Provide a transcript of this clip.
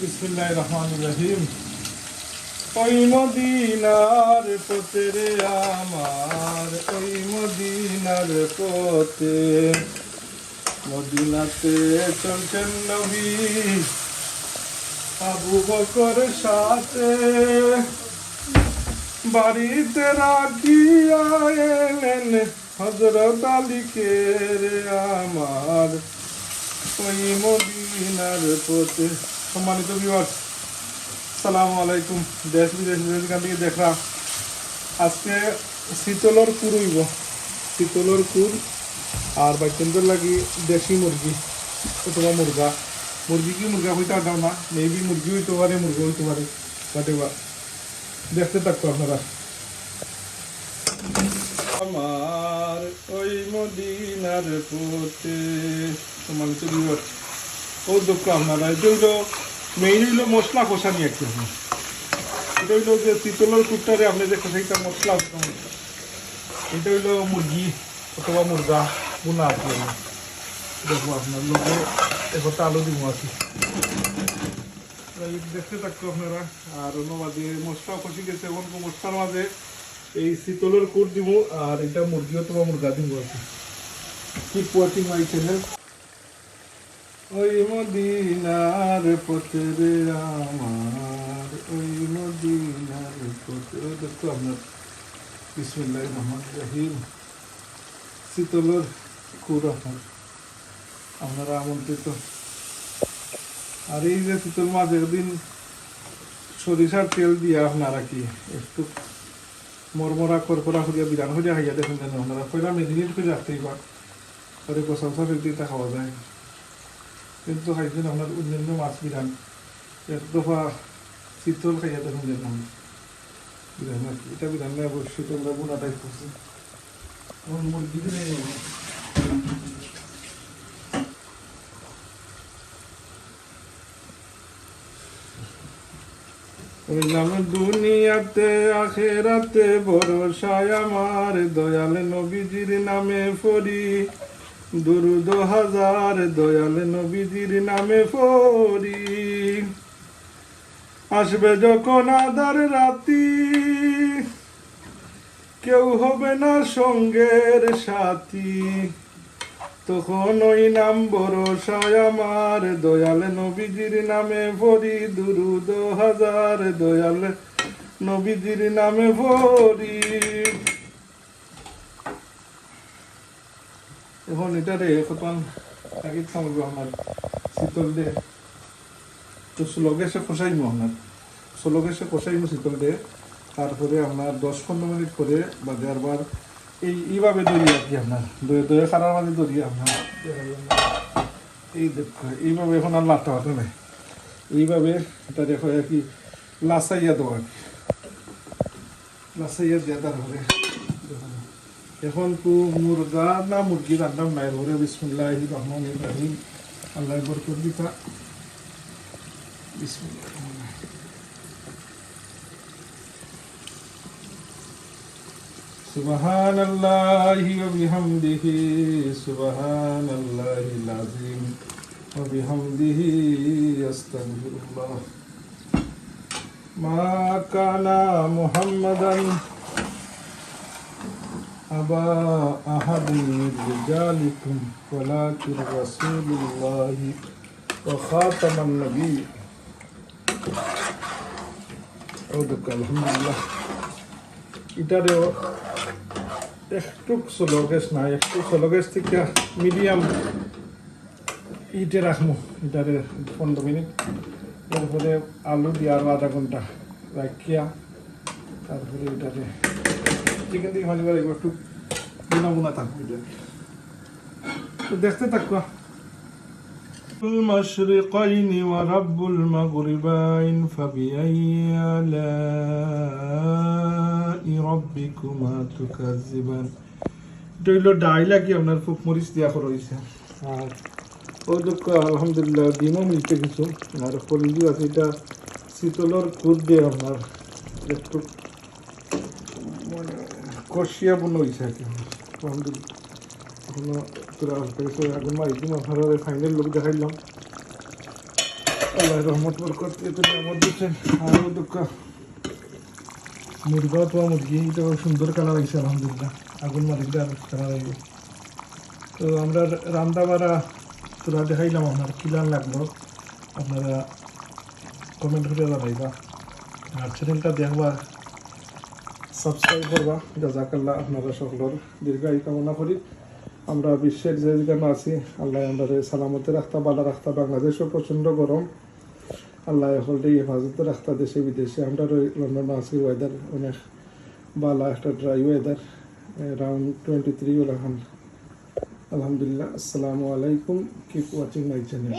বিসমুল্লাহ ওই মদিনার পথে রে আমার ওই মদিনার পথে মদিনাতে চলছেন নবী। আবু বকর সাথে বাড়িতে রাখিয়া এলেন হজরত আলীকে রে আমার। ওই মদিনার পথে সম্মানিত বিভাগ সালাম আলাইকুম। দেশ বিদেশ যেখান থেকে দেখা আজকে শীতলর কুর হইব। শীতলর কুর আর বাচ্চাদের লাগি দেশি মুরগি অথবা মুরগা। মুরগি কি মুরগা হইতে পারতাম না মেবি মুরগি হইতে পারে, মুরগি হইতে পারে বাটেবা দেখতে থাকতো আপনারা। আমার ওই মদিনার পথে, সম্মানিত বিভাগ ও দুঃখ আপনারা হইল মেইন হইল মশলা কষানি একটু। এটা হইল যে শীতলের কুটটারে আপনি যে কষাইটা মশলা এটা হইল মুরগি অথবা মুরগা বোনা আছে দেখব আপনার লোকে একটা আলু দিব আছে দেখতে থাকতো আপনারা, আর অন্য মাঝে মশলা কষি গেছে এখন মশলার মাঝে এই শীতলের কুট দিব, আর এটা মুরগি অথবা মুরগা দিব আছে কি। ওয়াচিং মাই চ্যানেল ওই মদিনার পথে রে আমার, ওই মদিনার পথে। ওই দেখতো আপনার বিসমুল্লাহ রহমান রহিম। শীতলের কুর আপনার। আমন্ত্রিত। আর এই যে শীতল মাছ একদিন সরিষার তেল দিয়ে আপনারা কি একটু মরমরা করকরা করিয়া বিরান হইয়া খাইয়া দেখুন আপনারা পয়লা মেদিনীত করে রাখতেই পার পরে কষা কষা ফেলতে খাওয়া যায়। কিন্তু খাইছেন আপনার অন্যান্য মাছ বিরান এক দফা শীতল খাইয়া দেখুন আর কি। এটা বিরান নেই অবশ্যই, তোমরা বোনা টাইপ করছে। আমার মুরগি দিলে দুনিয়াতে, আখেরাতে বড় ভরসায় আমার দয়াল নবীজির নামে ফরি। দুরুদ হাজার দয়াল নবীজির নামে ফরি আসবে যখন আদার রাতি, কেউ হবে না সঙ্গের সাথী। তখন ওই নাম ভরসায় আমার দয়াল নবীজির নামে ভরি দুরুদ হাজার দয়াল নবীজির নামে ভরি এখন এটা রে কতন তাকে সামগ্রী আমার শীতল দে তো স্লোগে সে কষাইমো আপনার। স্লোগে সে কষাইমো শীতল দে তারপরে আপনার দশ পনেরো মিনিট করে বা দেড়বার এই এইভাবে দড়ি আর কি আপনার। দয়ে খারার মাঝে দড়ি আপনার। এই দেখো এইভাবে এখন আর লাটটা হাতে নাই এইভাবে এটা দেখো আর কি লাসাইয়া দেওয়া আর কি। লাসাইয়া দেওয়া তারপরে। এখন তো মুরগা না মুরগি রান্নাম নাই ধরে বিসমুল্লাহ রহমান ইব্রাহিম আল্লাহ বরকত দিতা বিসমুল্লাহ রহমান রহিম। سبحان الله وبحمده سبحان الله العظيم وبحمده استغفر الله ما كان محمدا أبا أحد من رجالكم ولكن رسول الله وخاتم النبي أودك الحمد لله এটারেও একটু স্লো গ্যাস নাই একটু স্লো গ্যাস থেকে মিডিয়াম ইটে রাখবো এটারে পনেরো মিনিট তারপরে আলু দিয়ে আরো আধা ঘন্টা রাখিয়া তারপরে এটারে চিকেন দিয়ে ভাজি করে একটু বোনা বোনা থাকবো এটা তো দেখতে থাকবা المشرقين ورب المغربين فبأي آلاء ربكما تكذبان এটা হইলো ডাইলা কি আপনার খুব মরিচ দিয়া করা হয়েছে আর ও দুঃখ আলহামদুলিল্লাহ ডিমও মিলছে কিছু আর কলিজু আছে এটা শীতলর কুদ দিয়ে আপনার একটু মানে হয়েছে আর কি। আলহামদুলিল্লাহ এখনও তোরা আগুন মারি দিম আপনারা ফাইনাল লোক দেখাইলাম। রহমত, বরকত দুঃখ, মুরগা তো মুরগি এটা সুন্দর কালার হয়েছে আলহামদুলিল্লাহ। আগুন মারিলে আর কালার হইব। তো আমরা রান্না বাড়া তোরা দেখাইলাম আপনার কিলার লাগল। আপনারা কমেন্ট করে জানাইবা। আর চ্যানেলটা দেখবা। সাবস্ক্রাইব করবা, জাজাকাল্লাহ আপনারা সকলের দীর্ঘায়ু কামনা করি। আমরা বিশ্বের যে যেখানে আছি, আল্লাহ আমরা সালামতে রাখতা বালা রাখতা, বাংলাদেশও প্রচণ্ড গরম। আল্লাহ হলটি হেফাজতে রাখতা, দেশে বিদেশে আমরা লন্ডনে আছি ওয়েদার অনেক বালা একটা dry weather round twenty three এখন। আলহামদুলিল্লাহ, আসসালামু আলাইকুম কিপ ওয়াচিং মাই চ্যানেল